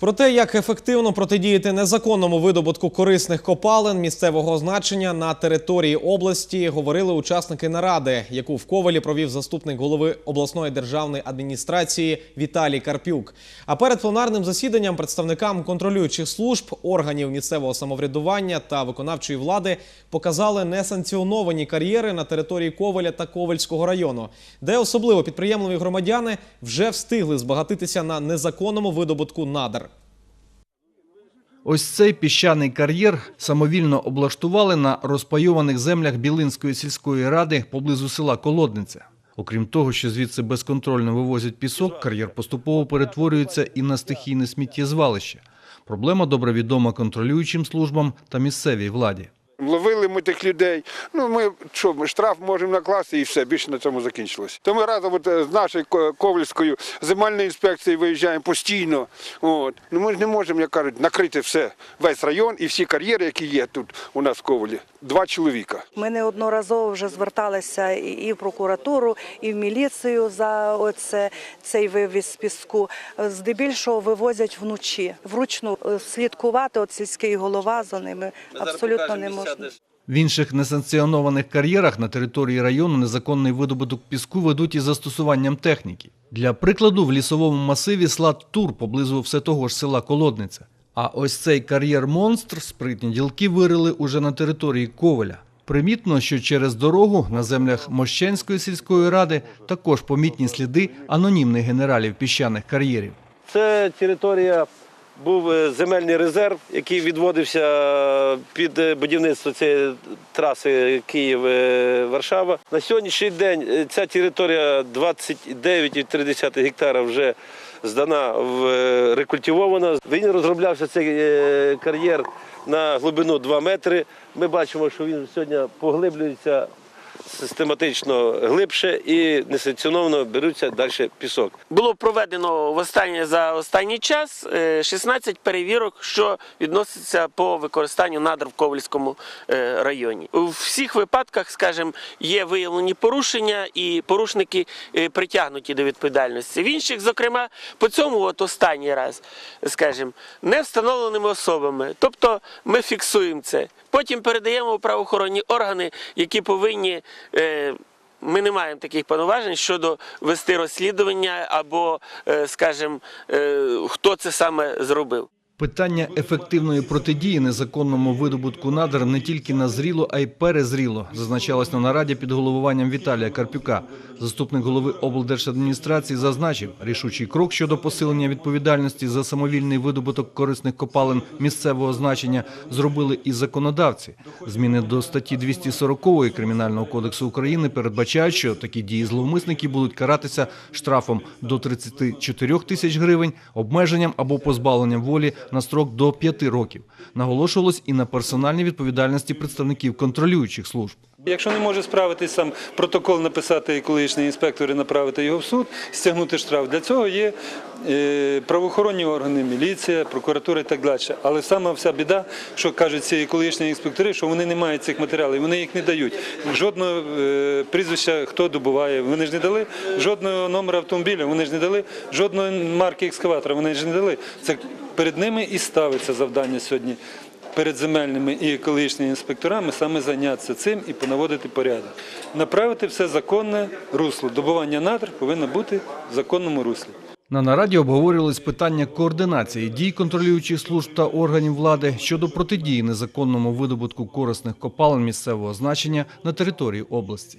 Про те, як ефективно протидіяти незаконному видобутку корисних копалин місцевого значення на території області, говорили учасники наради, яку в Ковалі провів заступник голови обласної державної адміністрації Віталій Карпюк. А перед пленарним засіданням представникам контролюючих служб, органів місцевого самоврядування та виконавчої влади показали несанкціоновані кар'єри на території Коваля та Ковальського району, де особливо підприємливі громадяни вже встигли збагатитися на незаконному видобутку надр. Ось цей піщаний кар'єр самовільно облаштували на розпайованих землях Білинської сільської ради поблизу села Колодниця. Окрім того, що звідси безконтрольно вивозять пісок, кар'єр поступово перетворюється і на стихійне сміттєзвалище. Проблема добре відома контролюючим службам та місцевій владі. Ловили ми тих людей. Ну ми що, ми штраф можемо накласти і все, більше на цьому закінчилось. То ми разом от, е, з нашою Ко- Ковальською земельною інспекцією виїжджаємо постійно. От. Ну ми ж не можемо, як кажуть, накрити все, весь район і всі кар'єри, які є тут у нас в Ковалі. Два чоловіка. Ми неодноразово вже зверталися і в прокуратуру, і в міліцію за оце, цей вивіз піску. Здебільшого вивозять вночі. Вручну е, слідкувати от сільський голова за ними абсолютно не можна. В інших несанкціонованих кар'єрах на території району незаконний видобуток піску ведуть із застосуванням техніки. Для прикладу, в лісовому масиві слад Тур поблизу все того ж села Колодниця. А ось цей кар'єр-монстр спритні ділки вирили уже на території Коваля. Примітно, що через дорогу на землях Мощенської сільської ради також помітні сліди анонімних генералів піщаних кар'єрів. Це територія був е, земельний резерв, який відводився під е, будівництво цієї траси Київ-Варшава. На сьогоднішній день е, ця територія 29,3 гектара вже здана е, рекультивована. Він розроблявся цей е, кар'єр на глибину 2 метри. Ми бачимо, що він сьогодні поглиблюється систематично глибше і несанкціоновано беруться далі пісок. Було проведено в останнє за останній час е, 16 перевірок, що відноситься по використанню надр в Ковальському е, районі. У всіх випадках, скажімо, є виявлені порушення, і порушники е, притягнуті до відповідальності. В інших, зокрема, по цьому, от останній раз, скажімо, не встановленими особами. Тобто ми фіксуємо це. Потім передаємо в правоохоронні органи, які повинні. е, ми не маємо таких повноважень щодо вести розслідування або, е, скажімо, е, хто це саме зробив. Питання ефективної протидії незаконному видобутку надр не тільки назріло, а й перезріло, зазначалось на нараді під головуванням Віталія Карпюка. Заступник голови облдержадміністрації зазначив, рішучий крок щодо посилення відповідальності за самовільний видобуток корисних копалин місцевого значення зробили і законодавці. Зміни до статті 240 Кримінального кодексу України передбачають, що такі дії зловмисників будуть каратися штрафом до 34 тисяч гривень, обмеженням або позбавленням волі на строк до 5 років. Наголошувалось і на персональній відповідальності представників контролюючих служб. Якщо не може справитись сам протокол написати екологічний інспектор і направити його в суд, стягнути штраф. Для цього є е, правоохоронні органи, міліція, прокуратура і так далі. Але сама вся біда, що кажуть ці екологічні інспектори, що вони не мають цих матеріалів, вони їх не дають. Жодного е, прізвища, хто добуває, вони ж не дали, жодного номера автомобіля, вони ж не дали, жодної марки екскаватора, вони ж не дали. Це перед ними і ставиться завдання сьогодні перед земельними і екологічними інспекторами саме зайнятися цим і понаводити порядок. Направити все законне русло. Добування надр повинно бути в законному руслі. На нараді обговорювались питання координації дій контролюючих служб та органів влади щодо протидії незаконному видобутку корисних копалин місцевого значення на території області.